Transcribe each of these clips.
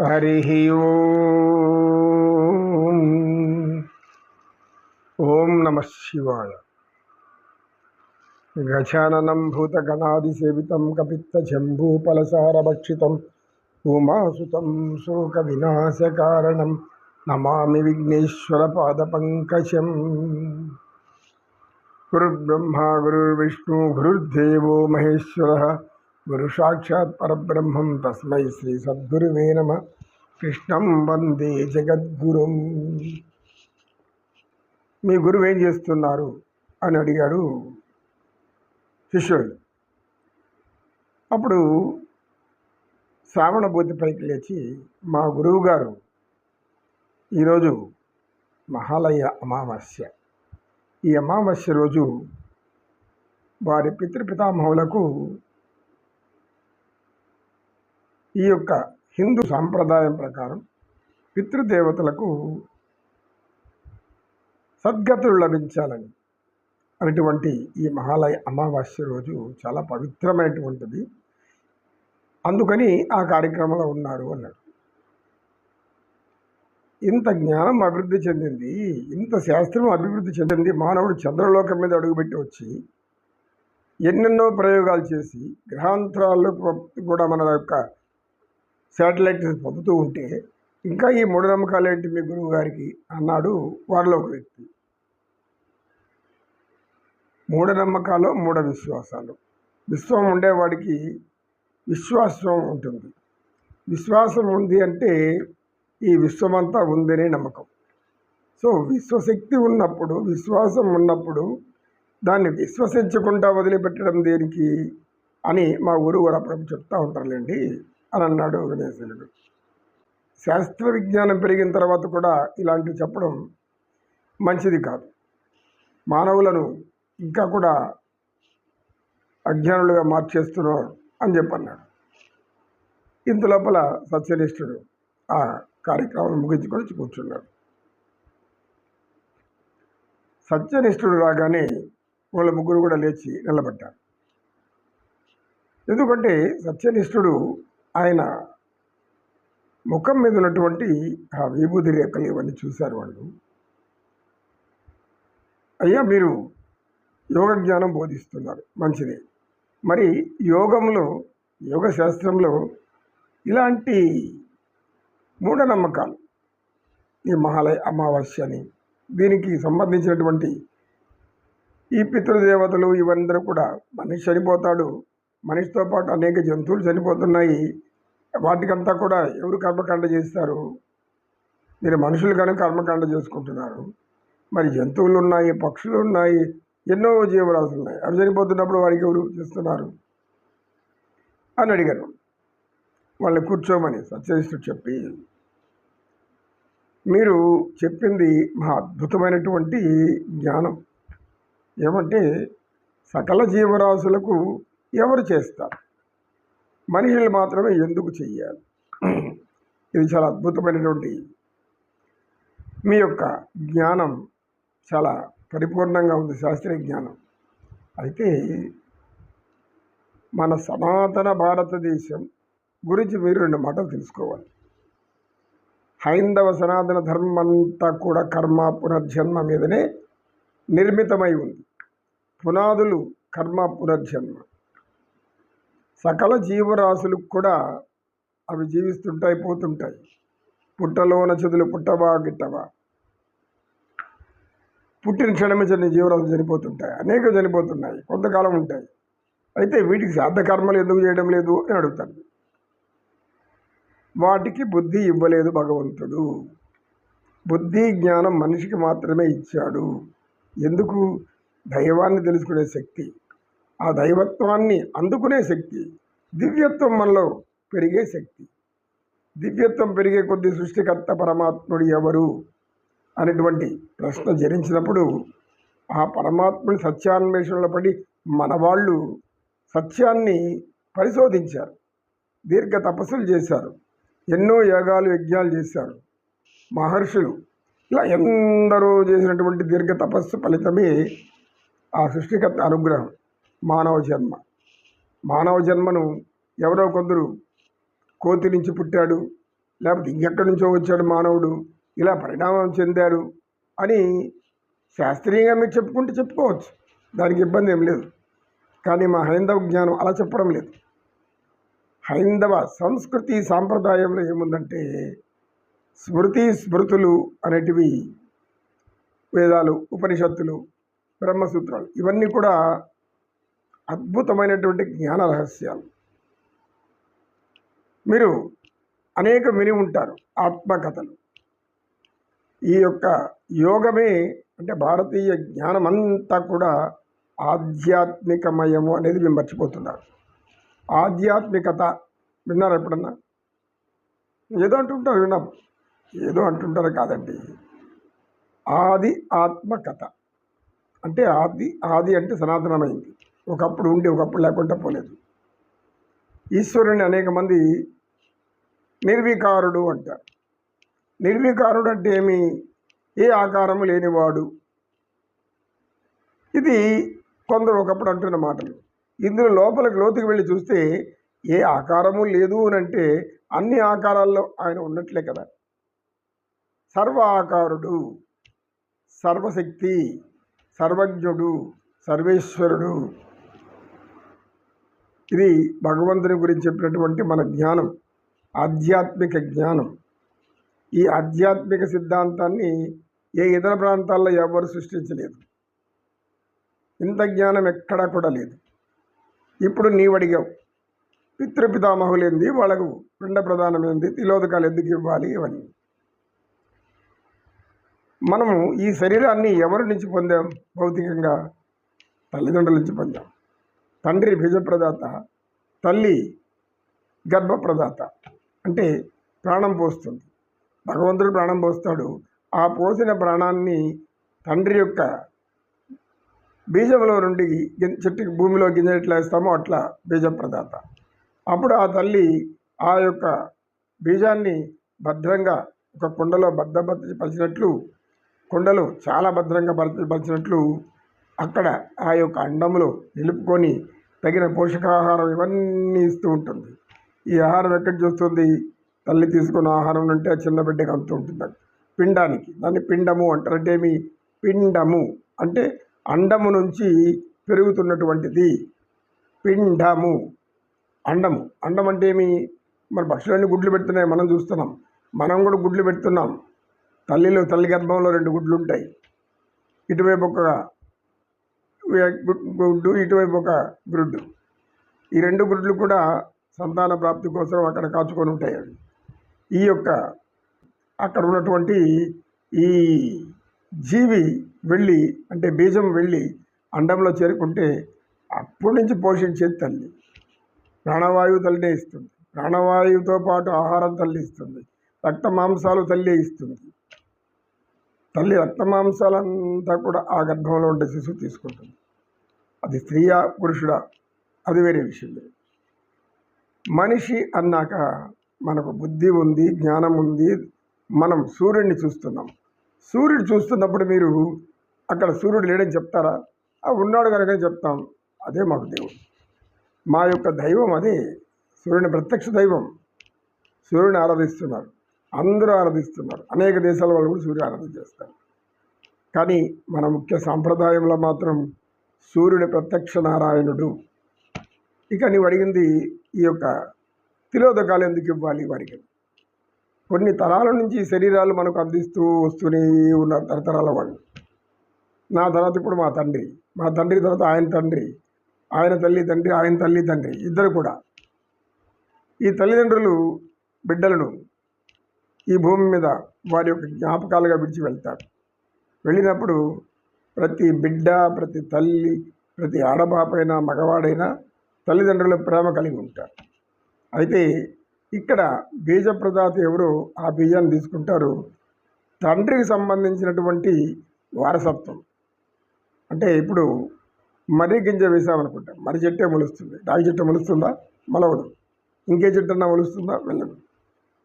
हरिः ओम। ओम नमः शिवाय। गजाननं भूतगणादिसेवितं कपित्तजम्बूपलसारभक्षितं उमासुतं शोकविनाशकारणं नमामि विघ्नेश्वरपादपङ्कजं गुरुर्ब्रह्मा, गुरुर्विष्णु, गुरुर्देवो महेश्वरः। గురు సాక్షాత్ పరబ్రహ్మం తస్మై శ్రీ సద్గురువే నమ కృష్ణం వందే జగద్గురుం మీ గురువు ఏం చేస్తున్నారు అని అడిగాడు శిష్యుడు. అప్పుడు శ్రావణభూతి పైకి లేచి మా గురువు గారు ఈరోజు మహాలయ అమావాస్య. ఈ అమావాస్య రోజు వారి పితృపితామహులకు ఈ యొక్క హిందూ సాంప్రదాయం ప్రకారం పితృదేవతలకు సద్గతులు లభించాలని అనేటువంటి ఈ మహాలయ అమావాస్య రోజు చాలా పవిత్రమైనటువంటిది. అందుకని ఆ కార్యక్రమంలో ఉన్నారు అన్నాడు. ఇంత జ్ఞానం అభివృద్ధి చెందింది ఇంత శాస్త్రం అభివృద్ధి చెందింది మానవుడు చంద్రలోకం మీద అడుగుపెట్టి వచ్చి ఎన్నెన్నో ప్రయోగాలు చేసి గ్రహాంతరాల్లో కూడా మన యొక్క శాటిలైట్ పంపుతూ ఉంటే ఇంకా ఈ మూఢనమ్మకాలు ఏంటి మీ గురువు గారికి అన్నాడు వారిలో ఒక వ్యక్తి. మూఢనమ్మకాలు మూఢ విశ్వాసాలు. విశ్వం ఉండేవాడికి విశ్వాసం ఉంటుంది. విశ్వాసం ఉంది అంటే ఈ విశ్వమంతా ఉందనే నమ్మకం. సో విశ్వశక్తి ఉన్నప్పుడు విశ్వాసం ఉన్నప్పుడు దాన్ని విశ్వసించకుండా వదిలిపెట్టడం దేనికి అని మా గురువు గారు అప్పుడు చెప్తూ ఉంటారులేండి. అని అన్నాడు గణేశుడు శాస్త్ర విజ్ఞానం పెరిగిన తర్వాత కూడా ఇలాంటివి చెప్పడం మంచిది కాదు. మానవులను ఇంకా కూడా అజ్ఞానులుగా మార్చేస్తున్నారు అని చెప్పన్నాడు. ఇంత లోపల సత్యనిష్ఠుడు ఆ కార్యక్రమం ముగించుకొని కూర్చున్నాడు. సత్యనిష్ఠుడు రాగానే వాళ్ళ ముగ్గురు కూడా లేచి నిలబడ్డారు. ఎందుకంటే సత్యనిష్ఠుడు ఆయన ముఖం మీద ఉన్నటువంటి ఆ విభూతి రేఖలు ఇవన్నీ చూశారు వాళ్ళు. అయ్యా మీరు యోగ జ్ఞానం బోధిస్తున్నారు. మంచిది. మరి యోగంలో యోగ శాస్త్రంలో ఇలాంటి మూఢనమ్మకాలు ఈ మహాలయ అమావాస్య అని దీనికి సంబంధించినటువంటి ఈ పితృదేవతలు ఇవందరూ కూడా మనిషి చనిపోతాడు. మనిషితో పాటు అనేక జంతువులు చనిపోతున్నాయి. వాటికంతా కూడా ఎవరు కర్మకాండ చేస్తారు? మీరు మనుషులు కనుక కర్మకాండ చేసుకుంటున్నారు. మరి జంతువులు ఉన్నాయి పక్షులు ఉన్నాయి ఎన్నో జీవరాశులు ఉన్నాయి. అవి చనిపోతున్నప్పుడు వారికి ఎవరు చేస్తున్నారు? అని అడిగారు. వాళ్ళని కూర్చోమని సత్యనిష్ఠుడు చెప్పి మీరు చెప్పింది మహా అద్భుతమైనటువంటి జ్ఞానం. ఏమంటే సకల జీవరాశులకు ఎవరు చేస్తారు? మనుషులు మాత్రమే ఎందుకు చెయ్యాలి? ఇది చాలా అద్భుతమైనటువంటి మీ యొక్క జ్ఞానం చాలా పరిపూర్ణంగా ఉంది శాస్త్రీయ జ్ఞానం. అయితే మన సనాతన భారతదేశం గురించి మీరు రెండు మాటలు తెలుసుకోవాలి. హైందవ సనాతన ధర్మం అంతా కూడా కర్మ పునర్జన్మ మీదనే నిర్మితమై ఉంది. పునాదులు కర్మ పునర్జన్మ. సకల జీవరాశులకు కూడా అవి జీవిస్తుంటాయి పోతుంటాయి. పుట్టలోన చదులు పుట్టవా గిట్టవా? పుట్టిన క్షణమే చని జీవరాశులు చనిపోతుంటాయి. అనేక చనిపోతున్నాయి కొంతకాలం ఉంటాయి. అయితే వీటికి శ్రాద్ధ కర్మలు ఎందుకు చేయడం లేదు అని అడుగుతాను. వాటికి బుద్ధి ఇవ్వలేదు భగవంతుడు. బుద్ధి జ్ఞానం మనిషికి మాత్రమే ఇచ్చాడు. ఎందుకు? దైవాన్ని తెలుసుకునే శక్తి. ఆ దైవత్వాన్ని అందుకునే శక్తి దివ్యత్వం మనలో పెరిగే శక్తి. దివ్యత్వం పెరిగే కొద్ది సృష్టికర్త పరమాత్ముడు ఎవరు? అనేటువంటి ప్రశ్న జరించినప్పుడు ఆ పరమాత్ముని సత్యాన్వేషణలో పడి మన వాళ్ళు సత్యాన్ని పరిశోధించారు. దీర్ఘ తపస్సులు చేశారు. ఎన్నో యాగాలు యజ్ఞాలు చేశారు. మహర్షులు ఇలా ఎందరో చేసినటువంటి దీర్ఘ తపస్సు ఫలితమే ఆ సృష్టికర్త అనుగ్రహం. మానవ జన్మ. మానవ జన్మను ఎవరో కొందరు కోతి నుంచి పుట్టాడు లేకపోతే ఇంకెక్కడి నుంచో వచ్చాడు మానవుడు ఇలా పరిణామం చెందారు అని శాస్త్రీయంగా మీరు చెప్పుకుంటే చెప్పుకోవచ్చు. దానికి ఇబ్బంది ఏం లేదు. కానీ మా హైందవ జ్ఞానం అలా చెప్పడం లేదు. హైందవ సంస్కృతి సాంప్రదాయంలో ఏముందంటే స్మృతి స్మృతులు అనేటివి వేదాలు ఉపనిషత్తులు బ్రహ్మసూత్రాలు ఇవన్నీ కూడా అద్భుతమైనటువంటి జ్ఞాన రహస్యాలు. మీరు అనేక విని ఉంటారు ఆత్మకథలు. ఈ యొక్క యోగమే అంటే భారతీయ జ్ఞానం అంతా కూడా ఆధ్యాత్మికమయము అనేది మేము మర్చిపోతున్నారు. ఆధ్యాత్మికత విన్నారా ఎప్పుడన్నా? ఏదో అంటుంటారు విన్నాం. ఏదో అంటుంటారు కాదండి. ఆది ఆత్మకథ. అంటే ఆది ఆది అంటే సనాతనమైంది. ఒకప్పుడు ఉండి ఒకప్పుడు లేకుండా పోలేదు. ఈశ్వరుని అనేక మంది నిర్వికారుడు అంటారు. నిర్వికారుడు అంటే ఏమి? ఏ ఆకారము లేనివాడు. ఇది కొందరు ఒకప్పుడు అంటున్న మాటలు. ఇందులో లోపలికి లోతుకి వెళ్ళి చూస్తే ఏ ఆకారము లేదు అని అంటే అన్ని ఆకారాల్లో ఆయన ఉన్నట్లే కదా. సర్వ ఆకారుడు సర్వశక్తి సర్వజ్ఞుడు సర్వేశ్వరుడు ఇది భగవంతుని గురించి చెప్పినటువంటి మన జ్ఞానం ఆధ్యాత్మిక జ్ఞానం. ఈ ఆధ్యాత్మిక సిద్ధాంతాన్ని ఏ ఇతర ప్రాంతాల్లో ఎవరు సృష్టించలేదు. ఇంత జ్ఞానం ఎక్కడా కూడా లేదు. ఇప్పుడు నీవు అడిగావు పితృపితామహులేంది వాళ్ళకు పిండ ప్రధానమైంది తిలోదకాలు ఎందుకు ఇవ్వాలి ఇవన్నీ. మనము ఈ శరీరాన్ని ఎవరి నుంచి పొందాం? భౌతికంగా తల్లిదండ్రుల నుంచి పొందాం. తండ్రి బీజప్రదాత తల్లి గర్భప్రదాత అంటే ప్రాణం పోస్తుంది. భగవంతుడు ప్రాణం పోస్తాడు. ఆ పోసిన ప్రాణాన్ని తండ్రి యొక్క బీజంలో నుండి చెట్టు చెట్టుకి భూమిలో గింజ ఎట్లా వేస్తామో అట్లా బీజప్రదాత. అప్పుడు ఆ తల్లి ఆ యొక్క బీజాన్ని భద్రంగా ఒక కుండలో భద్రపరిచినట్లు కుండలు చాలా భద్రంగా పరచ- పరిచినట్లు అక్కడ ఆ యొక్క అండంలో నిలుపుకొని తగిన పోషకాహారం ఇవన్నీ ఇస్తూ ఉంటుంది. ఈ ఆహారం ఎక్కడ చూస్తుంది? తల్లి తీసుకున్న ఆహారం అంటే ఆ చిన్న బిడ్డకి అంతూ ఉంటుంది. పిండానికి. దాన్ని పిండము అంటారు. అంటే ఏమి పిండము. అంటే అండము నుంచి పెరుగుతున్నటువంటిది పిండము. అండము. అండం అంటే ఏమి? మరి పక్షులన్నీ గుడ్లు పెడుతున్నాయి? మనం చూస్తున్నాం. మనం కూడా గుడ్లు పెడుతున్నాం. తల్లిలో తల్లి గర్భంలో రెండు గుడ్లు ఉంటాయి. ఇటువైపు ఒక గుడ్డు ఇటువైపు ఒక గ్రుడ్డు. ఈ రెండు గుడ్లు కూడా సంతాన ప్రాప్తి కోసం అక్కడ కాచుకొని ఉంటాయి అవి. ఈ యొక్క అక్కడ ఉన్నటువంటి ఈ జీవి వెళ్ళి అంటే బీజం వెళ్ళి అండంలో చేరుకుంటే అప్పటి నుంచి పోషించేది తల్లి. ప్రాణవాయువు తల్లినే ఇస్తుంది. ప్రాణవాయువుతో పాటు ఆహారం తల్లి ఇస్తుంది. రక్త మాంసాలు తల్లి ఇస్తుంది. తల్లి రక్తమాంసాలంతా కూడా ఆ గర్భంలో ఉండే శిశువు తీసుకుంటుంది. అది స్త్రీయా పురుషుడా? అది వేరే విషయం మనిషి అన్నాక మనకు బుద్ధి ఉంది జ్ఞానం ఉంది మనం సూర్యుడిని చూస్తున్నాం. సూర్యుడు చూస్తున్నప్పుడు మీరు అక్కడ సూర్యుడు లేడని చెప్తారా? ఆ ఉన్నాడు కనుక చెప్తాం. అదే మాకు దేవుడు. మా యొక్క దైవం అది. సూర్యుని ప్రత్యక్ష దైవం. సూర్యుని ఆరాధిస్తున్నారు. అందరూ ఆరాధిస్తున్నారు. అనేక దేశాల వాళ్ళు కూడా సూర్యుడు ఆరాధన చేస్తారు. కానీ మన ముఖ్య సాంప్రదాయంలో మాత్రం సూర్యుడి ప్రత్యక్ష నారాయణుడు. ఇక నీవు అడిగింది ఈ యొక్క తిలోదకాలు ఎందుకు ఇవ్వాలి వారికి? కొన్ని తరాల నుంచి శరీరాలు మనకు అందిస్తూ వస్తూనే ఉన్న తరతరాల వాళ్ళు. నా తర్వాత ఇప్పుడు మా తండ్రి. మా తండ్రి తర్వాత ఆయన తండ్రి. ఆయన తల్లి తండ్రి ఆయన తల్లి తండ్రి. ఇద్దరు కూడా. ఈ తల్లిదండ్రులు బిడ్డలను ఈ భూమి మీద వారి యొక్క జ్ఞాపకాలుగా విడిచి వెళ్తారు. వెళ్ళినప్పుడు ప్రతి బిడ్డ ప్రతి తల్లి ప్రతి ఆడబాపైనా మగవాడైనా తల్లిదండ్రుల ప్రేమ కలిగి ఉంటారు. అయితే ఇక్కడ బీజప్రదాత ఎవరో ఆ బీజాన్ని తీసుకుంటారు. తండ్రికి సంబంధించినటువంటి వారసత్వం. అంటే ఇప్పుడు మర్రి గింజ వేసామనుకుంటా మర్రి చెట్టే మొలుస్తుంది. రాగి చెట్టు మొలుస్తుందా? మొలవదు. ఇంకే చెట్టు అన్నా మొలుస్తుందా? వెళ్ళదు.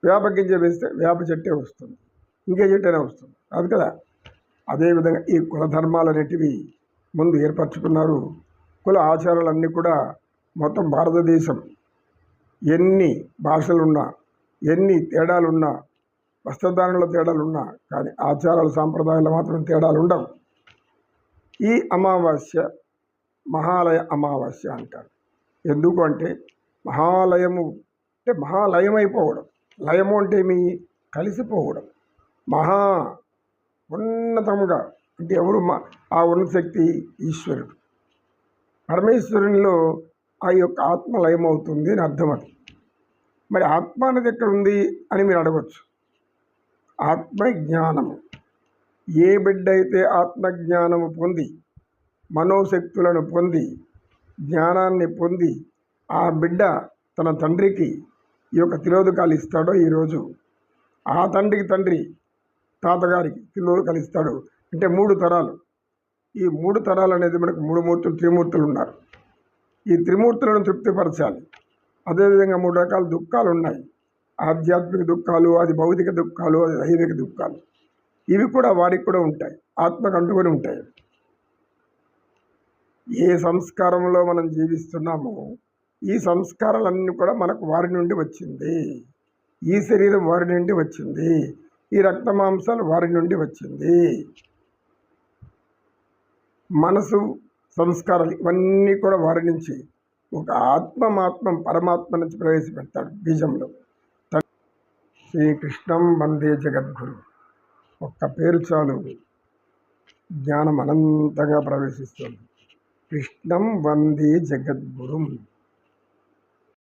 వేప గింజ వేస్తే వేప చెట్టే వస్తుంది. ఇంకే చెట్టైనా వస్తుంది. అది కదా? అదేవిధంగా ఈ కుల ధర్మాలు అనేటివి ముందు ఏర్పరచుకున్నారు. కుల ఆచారాలన్నీ కూడా మొత్తం భారతదేశం ఎన్ని భాషలున్నా ఎన్ని తేడాలున్నా వస్త్రధారణలో తేడాలున్నా కానీ ఆచారాలు సాంప్రదాయాలు మాత్రం తేడాలు ఉండవు. ఈ అమావాస్య మహాలయ అమావాస్య అంటారు. ఎందుకు అంటే మహాలయము అంటే మహాలయమైపోవడం. లయము అంటే మీ కలిసిపోవడం. మహా ఉన్నతముగా. అంటే ఎవరు మా ఆ ఉన్నత శక్తి ఈశ్వరుడు. పరమేశ్వరునిలో ఆ యొక్క ఆత్మ లయమవుతుంది అని అర్థం అది. మరి ఆత్మ అనేది ఎక్కడ ఉంది అని మీరు అడగచ్చు. ఆత్మజ్ఞానము ఏ బిడ్డ అయితే ఆత్మజ్ఞానము పొంది మనోశక్తులను పొంది జ్ఞానాన్ని పొంది ఆ బిడ్డ తన తండ్రికి ఈ యొక్క తిలోదకాలు ఇస్తాడో ఈరోజు ఆ తండ్రికి తండ్రి తాతగారికి తిలోదకాలు ఇస్తాడు అంటే మూడు తరాలు. ఈ మూడు తరాలు అనేది మనకు మూడు మూర్తులు త్రిమూర్తులు ఉన్నారు. ఈ త్రిమూర్తులను తృప్తిపరచాలి. అదేవిధంగా మూడు రకాల దుఃఖాలు ఉన్నాయి. ఆధ్యాత్మిక దుఃఖాలు అది భౌతిక దుఃఖాలు అది దైవిక దుఃఖాలు. ఇవి కూడా వారికి కూడా ఉంటాయి. ఆత్మకు అంటుకొని ఉంటాయి. ఏ సంస్కారంలో మనం జీవిస్తున్నామో ఈ సంస్కారాలన్నీ కూడా మనకు వారి నుండి వచ్చింది. ఈ శరీరం వారి నుండి వచ్చింది. ఈ రక్త మాంసాలు వారి నుండి వచ్చింది. మనసు సంస్కారాలు ఇవన్నీ కూడా వారి నుంచి ఒక ఆత్మమాత్మ పరమాత్మ నుంచి ప్రవేశపెడతాడు బీజంలో. శ్రీకృష్ణం వందే జగద్గురు. ఒక్క పేరు చాలు. జ్ఞానం అనంతంగా ప్రవేశిస్తుంది. కృష్ణం వందే జగద్గురుం.